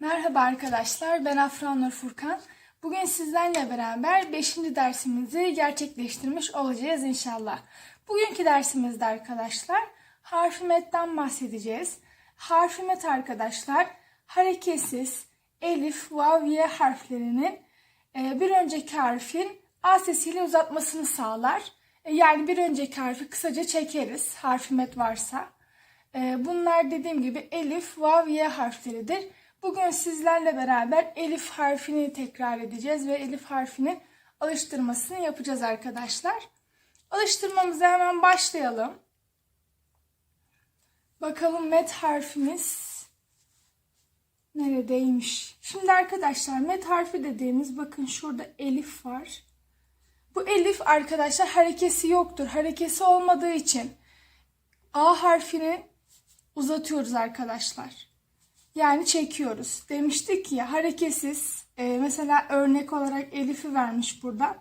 Merhaba arkadaşlar, ben Afra Nur Furkan. Bugün sizlerle beraber 5. dersimizi gerçekleştirmiş olacağız inşallah. Bugünkü dersimizde arkadaşlar harfi metten bahsedeceğiz. Harfi met arkadaşlar hareketsiz elif, vav, ye harflerinin e, bir önceki harfin a sesiyle uzatmasını sağlar. E, Yani bir önceki harfi kısaca çekeriz harfi met varsa. Ee, Bunlar dediğim gibi elif, vav, ye harfleridir. Bugün sizlerle beraber elif harfini tekrar edeceğiz ve elif harfinin alıştırmasını yapacağız arkadaşlar. Alıştırmamıza hemen başlayalım. Bakalım met harfimiz neredeymiş? Şimdi arkadaşlar met harfi dediğimiz bakın şurada elif var. Bu elif arkadaşlar harekesi yoktur. Harekesi olmadığı için A harfini uzatıyoruz arkadaşlar. Yani çekiyoruz. Demiştik ya hareketsiz e, mesela örnek olarak Elif'i vermiş burada.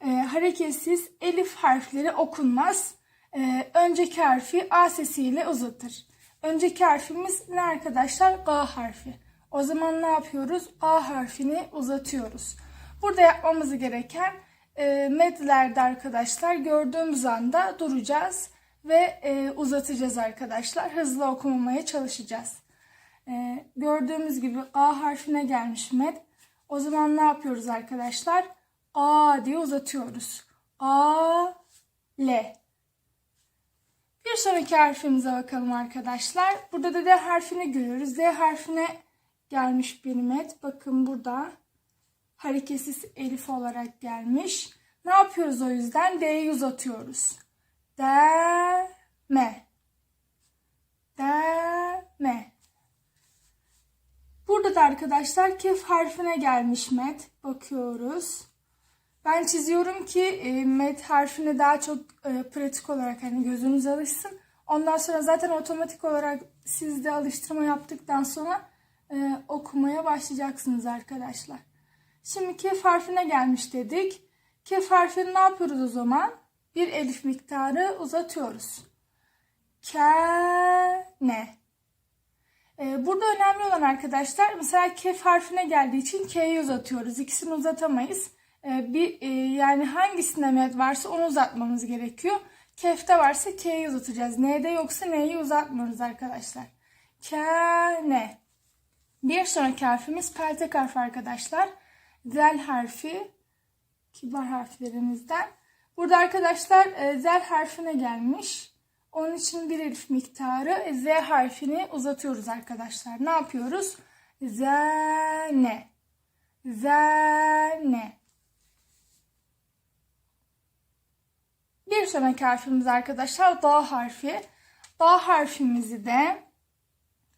E, hareketsiz Elif harfleri okunmaz. E, önceki harfi A sesiyle uzatır. Önceki harfimiz ne arkadaşlar? G harfi. O zaman ne yapıyoruz? A harfini uzatıyoruz. Burada yapmamız gereken e, medlerde arkadaşlar gördüğümüz anda duracağız ve e, uzatacağız arkadaşlar. Hızlı okumamaya çalışacağız. E, gördüğümüz gibi A harfine gelmiş med. O zaman ne yapıyoruz arkadaşlar? A diye uzatıyoruz. A, L. Bir sonraki harfimize bakalım arkadaşlar. Burada da D harfini görüyoruz. D harfine gelmiş bir met. Bakın burada hareketsiz elif olarak gelmiş. Ne yapıyoruz o yüzden? D'yi uzatıyoruz. Deme. Deme. Burada da arkadaşlar kef harfine gelmiş met. Bakıyoruz. Ben çiziyorum ki e, met harfini daha çok e, pratik olarak hani gözünüz alışsın. Ondan sonra zaten otomatik olarak siz de alıştırma yaptıktan sonra e, okumaya başlayacaksınız arkadaşlar. Şimdi kef harfine gelmiş dedik. Kef harfini ne yapıyoruz o zaman? Bir elif miktarı uzatıyoruz. Kene. Ee, burada önemli olan arkadaşlar mesela kef harfine geldiği için K'yi uzatıyoruz. İkisini uzatamayız. Ee, bir e, yani hangisinde med varsa onu uzatmamız gerekiyor. Kef'te varsa K'yi uzatacağız. N'de yoksa N'yi uzatmıyoruz arkadaşlar. Kene. Bir sonraki harfimiz peltek harfi arkadaşlar. Zel harfi kibar harflerimizden. Burada arkadaşlar e, zel harfine gelmiş. Onun için bir elif miktarı z harfini uzatıyoruz arkadaşlar. Ne yapıyoruz? Zene. Zene. Bir sonraki harfimiz arkadaşlar da harfi. Da harfimizi de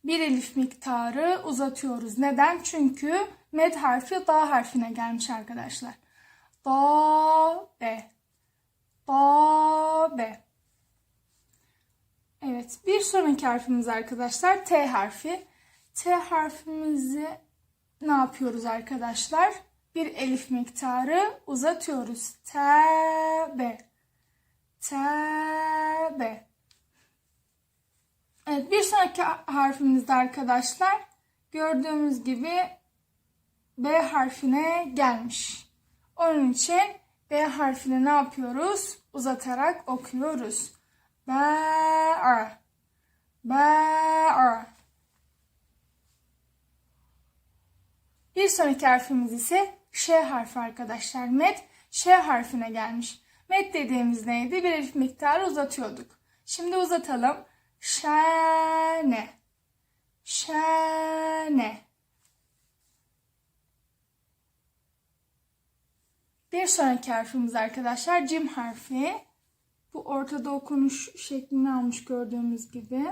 bir elif miktarı uzatıyoruz. Neden? Çünkü med harfi da harfine gelmiş arkadaşlar. Da be. Da be. Evet, bir sonraki harfimiz arkadaşlar T harfi. T harfimizi ne yapıyoruz arkadaşlar? Bir elif miktarı uzatıyoruz. Tebe. Tebe. Evet, bir sonraki harfimizde arkadaşlar gördüğümüz gibi B harfine gelmiş. Onun için B harfini ne yapıyoruz? Uzatarak okuyoruz. Ba Ba Bir sonraki harfimiz ise Ş harfi arkadaşlar. Met Ş harfine gelmiş. Met dediğimiz neydi? Bir elif miktarı uzatıyorduk. Şimdi uzatalım. Şane. Şane. Bir sonraki harfimiz arkadaşlar cim harfi. Bu ortada okunuş şeklini almış gördüğümüz gibi.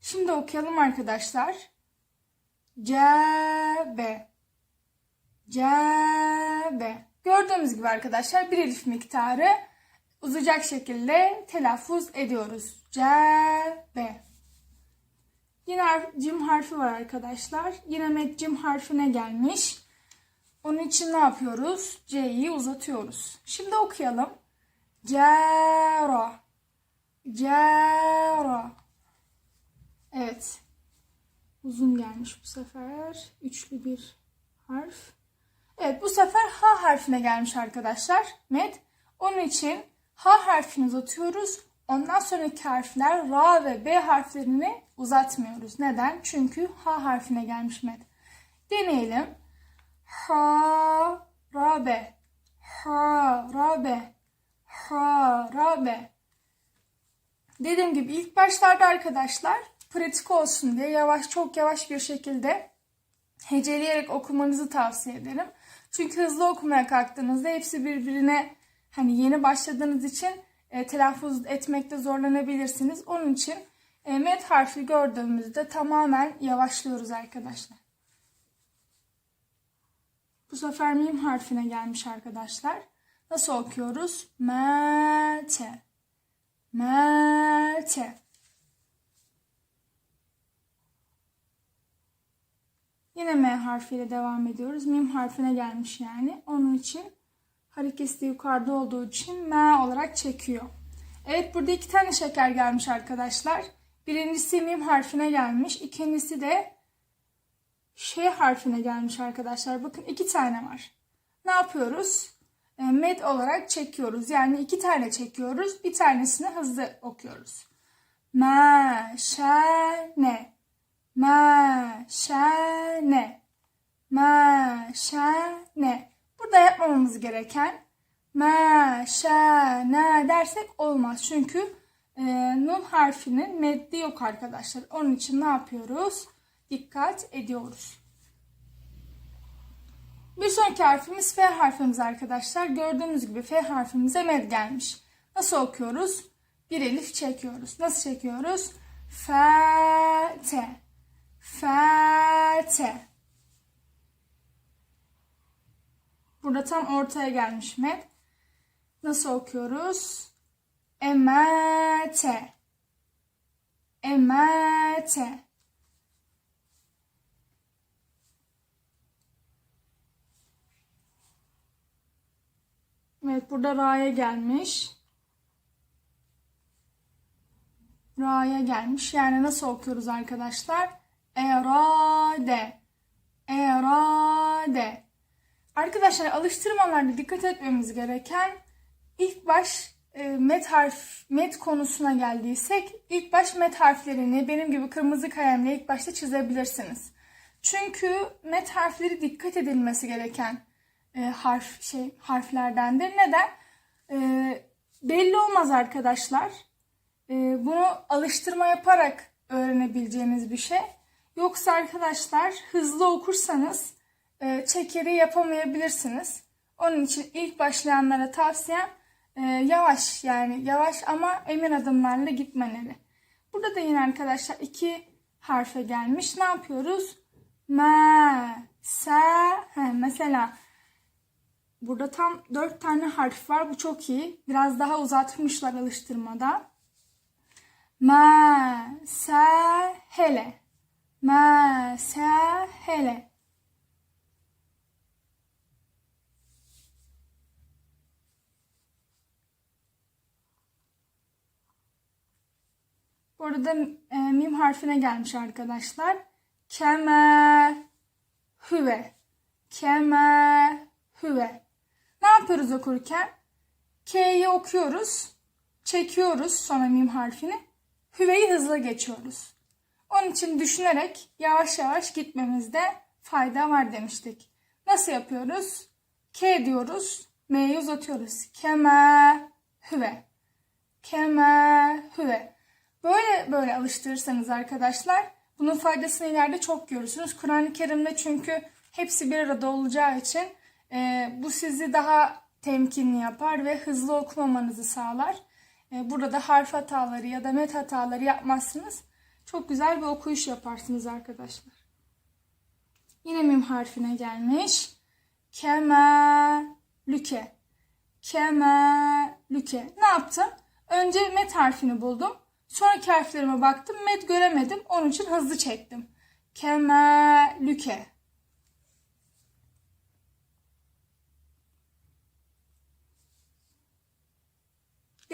Şimdi okuyalım arkadaşlar. Cebe. Cebe. Gördüğümüz gibi arkadaşlar bir elif miktarı uzayacak şekilde telaffuz ediyoruz. Cebe. Yine cim harfi var arkadaşlar. Yine met cim harfine gelmiş. Onun için ne yapıyoruz? C'yi uzatıyoruz. Şimdi okuyalım. Cara. Cara. Evet. Uzun gelmiş bu sefer. Üçlü bir harf. Evet bu sefer H harfine gelmiş arkadaşlar. Med. Onun için H harfini uzatıyoruz. Ondan sonraki harfler Ra ve B harflerini uzatmıyoruz. Neden? Çünkü H harfine gelmiş med. Deneyelim. Dediğim gibi ilk başlarda arkadaşlar pratik olsun diye yavaş çok yavaş bir şekilde heceleyerek okumanızı tavsiye ederim. Çünkü hızlı okumaya kalktığınızda hepsi birbirine hani yeni başladığınız için e, telaffuz etmekte zorlanabilirsiniz. Onun için e, met harfi gördüğümüzde tamamen yavaşlıyoruz arkadaşlar. Bu sefer mim harfine gelmiş arkadaşlar. Nasıl okuyoruz? Mete. Mete. Yine M harfiyle devam ediyoruz. Mim harfine gelmiş yani. Onun için hareketi de yukarıda olduğu için M olarak çekiyor. Evet burada iki tane şeker gelmiş arkadaşlar. Birincisi mim harfine gelmiş. İkincisi de Ş harfine gelmiş arkadaşlar. Bakın iki tane var. Ne yapıyoruz? E, Med olarak çekiyoruz. Yani iki tane çekiyoruz. Bir tanesini hızlı okuyoruz. Ma, şa, ne. Ma, şa, ne. Ma, şa, ne. Burada yapmamamız gereken ma, şa, ne dersek olmaz. Çünkü e, nun harfinin meddi yok arkadaşlar. Onun için ne yapıyoruz? Dikkat ediyoruz. Bir sonraki harfimiz F harfimiz arkadaşlar. Gördüğünüz gibi F harfimize med gelmiş. Nasıl okuyoruz? Bir elif çekiyoruz. Nasıl çekiyoruz? F, T. F, T. Burada tam ortaya gelmiş med. Nasıl okuyoruz? Emete. Emete. Evet burada ra'ya gelmiş. Ra'ya gelmiş. Yani nasıl okuyoruz arkadaşlar? Erade. Erade. Arkadaşlar alıştırmalarda dikkat etmemiz gereken ilk baş e, met harf met konusuna geldiysek ilk baş met harflerini benim gibi kırmızı kalemle ilk başta çizebilirsiniz. Çünkü met harfleri dikkat edilmesi gereken e, harf şey harflerdendir. Neden? E, belli olmaz arkadaşlar. E, bunu alıştırma yaparak öğrenebileceğiniz bir şey. Yoksa arkadaşlar hızlı okursanız e, çekeri yapamayabilirsiniz. Onun için ilk başlayanlara tavsiyem e, yavaş yani yavaş ama emin adımlarla gitmeleri. Burada da yine arkadaşlar iki harfe gelmiş. Ne yapıyoruz? Ma, sa, he, mesela Burada tam dört tane harf var. Bu çok iyi. Biraz daha uzatmışlar alıştırmada. Ma, sa, hele. Ma, sa, hele. Burada e, mim harfine gelmiş arkadaşlar. Keme, hüve. Keme, hüve. Ne yapıyoruz okurken? K'yi okuyoruz. Çekiyoruz sonra mim harfini. Hüveyi hızlı geçiyoruz. Onun için düşünerek yavaş yavaş gitmemizde fayda var demiştik. Nasıl yapıyoruz? K diyoruz. M'yi uzatıyoruz. Keme hüve. Keme hüve. Böyle böyle alıştırırsanız arkadaşlar bunun faydasını ileride çok görürsünüz. Kur'an-ı Kerim'de çünkü hepsi bir arada olacağı için e, bu sizi daha temkinli yapar ve hızlı okumamanızı sağlar. E, burada harf hataları ya da met hataları yapmazsınız. Çok güzel bir okuyuş yaparsınız arkadaşlar. Yine mim harfine gelmiş. Keme lüke. Keme lüke. Ne yaptım? Önce met harfini buldum. Sonraki harflerime baktım. Met göremedim. Onun için hızlı çektim. Keme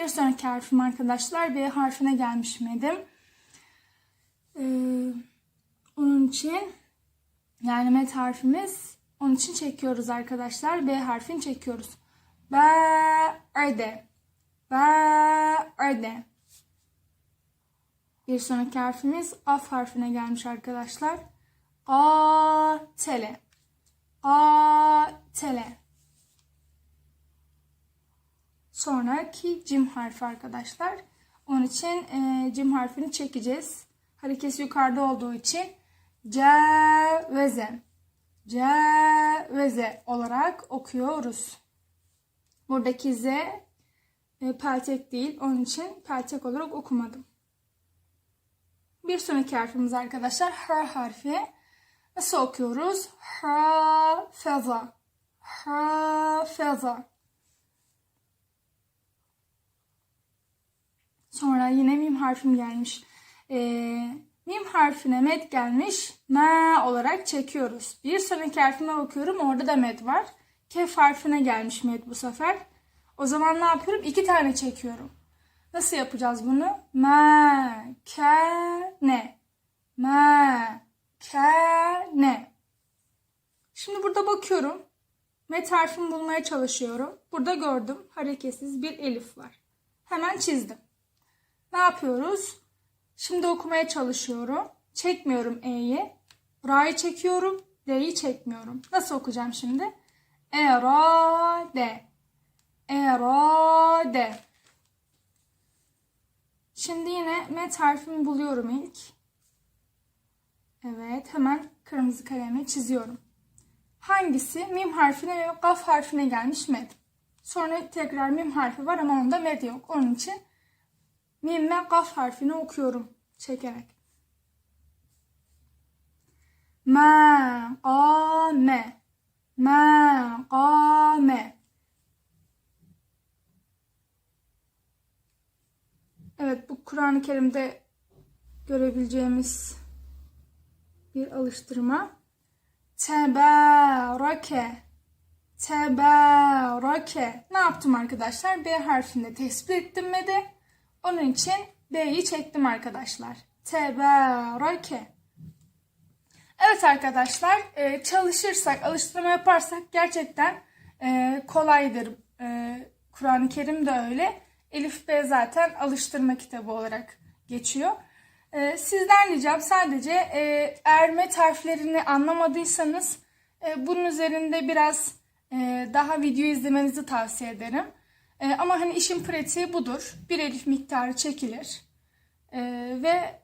Bir sonraki harfim arkadaşlar B harfine gelmiş miydim? Ee, Onun için yani met harfimiz onun için çekiyoruz arkadaşlar. B harfini çekiyoruz. Ba'de. Ba'de. Bir sonraki harfimiz af harfine gelmiş arkadaşlar. Qatele. Qatele. Sonraki cim harfi arkadaşlar. Onun için e, cim harfini çekeceğiz. Harekesi yukarıda olduğu için ceveze. Ceveze olarak okuyoruz. Buradaki z e, peltek değil. Onun için peltek olarak okumadım. Bir sonraki harfimiz arkadaşlar h harfi. Nasıl okuyoruz? Hafeza. Hafeza. Sonra yine mim harfim gelmiş. Ee, mim harfine med gelmiş. Ma olarak çekiyoruz. Bir sonraki harfime bakıyorum. Orada da med var. Kef harfine gelmiş med bu sefer. O zaman ne yapıyorum? İki tane çekiyorum. Nasıl yapacağız bunu? Ma, ke, ne. Ma, ke, ne. Şimdi burada bakıyorum. Met harfimi bulmaya çalışıyorum. Burada gördüm. Hareketsiz bir elif var. Hemen çizdim. Ne yapıyoruz? Şimdi okumaya çalışıyorum. Çekmiyorum E'yi. Ra'yı çekiyorum. D'yi çekmiyorum. Nasıl okuyacağım şimdi? Erade. Erade. Şimdi yine met harfimi buluyorum ilk. Evet hemen kırmızı kalemle çiziyorum. Hangisi? Mim harfine ve kaf harfine gelmiş med. Sonra tekrar mim harfi var ama onda med yok. Onun için mim ve kaf harfini okuyorum çekerek. Ma, qame, ma, qame. Evet bu Kur'an-ı Kerim'de görebileceğimiz bir alıştırma. Tebareke. Tebareke. Ne yaptım arkadaşlar? B harfini tespit ettim mi de onun için B'yi çektim arkadaşlar. Tebareke. Evet arkadaşlar e, çalışırsak, alıştırma yaparsak gerçekten e, kolaydır. E, Kur'an-ı Kerim de öyle. Elif B zaten alıştırma kitabı olarak geçiyor. Sizden ricam sadece erme harflerini anlamadıysanız bunun üzerinde biraz daha video izlemenizi tavsiye ederim. E, ama hani işin pratiği budur. Bir elif miktarı çekilir. E, ve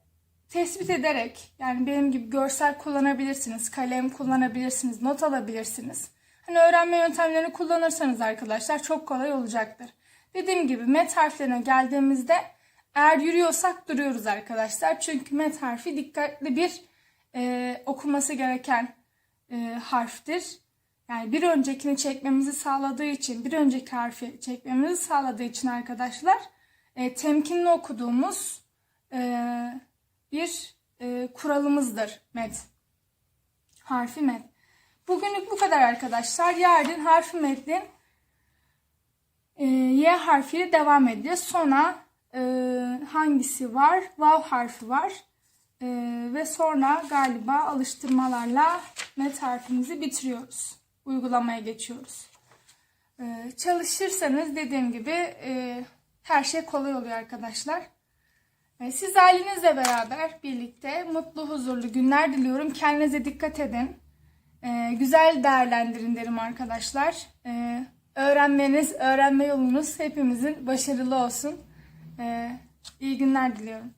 tespit ederek yani benim gibi görsel kullanabilirsiniz, kalem kullanabilirsiniz, not alabilirsiniz. Hani öğrenme yöntemlerini kullanırsanız arkadaşlar çok kolay olacaktır. Dediğim gibi met harflerine geldiğimizde eğer yürüyorsak duruyoruz arkadaşlar. Çünkü met harfi dikkatli bir e, okunması gereken e, harftir. Yani bir öncekini çekmemizi sağladığı için, bir önceki harfi çekmemizi sağladığı için arkadaşlar e, temkinli okuduğumuz e, bir e, kuralımızdır met. Harfi met. Bugünlük bu kadar arkadaşlar. Yarın harfi metnin e, Y harfiyle devam edeceğiz. Sonra e, hangisi var? Vav harfi var. E, ve sonra galiba alıştırmalarla met harfimizi bitiriyoruz. Uygulamaya geçiyoruz. E, çalışırsanız dediğim gibi e, her şey kolay oluyor arkadaşlar. E, siz ailenizle beraber birlikte mutlu huzurlu günler diliyorum. Kendinize dikkat edin. E, güzel değerlendirin derim arkadaşlar. E, öğrenmeniz, öğrenme yolunuz hepimizin başarılı olsun. Ee, iyi günler diliyorum.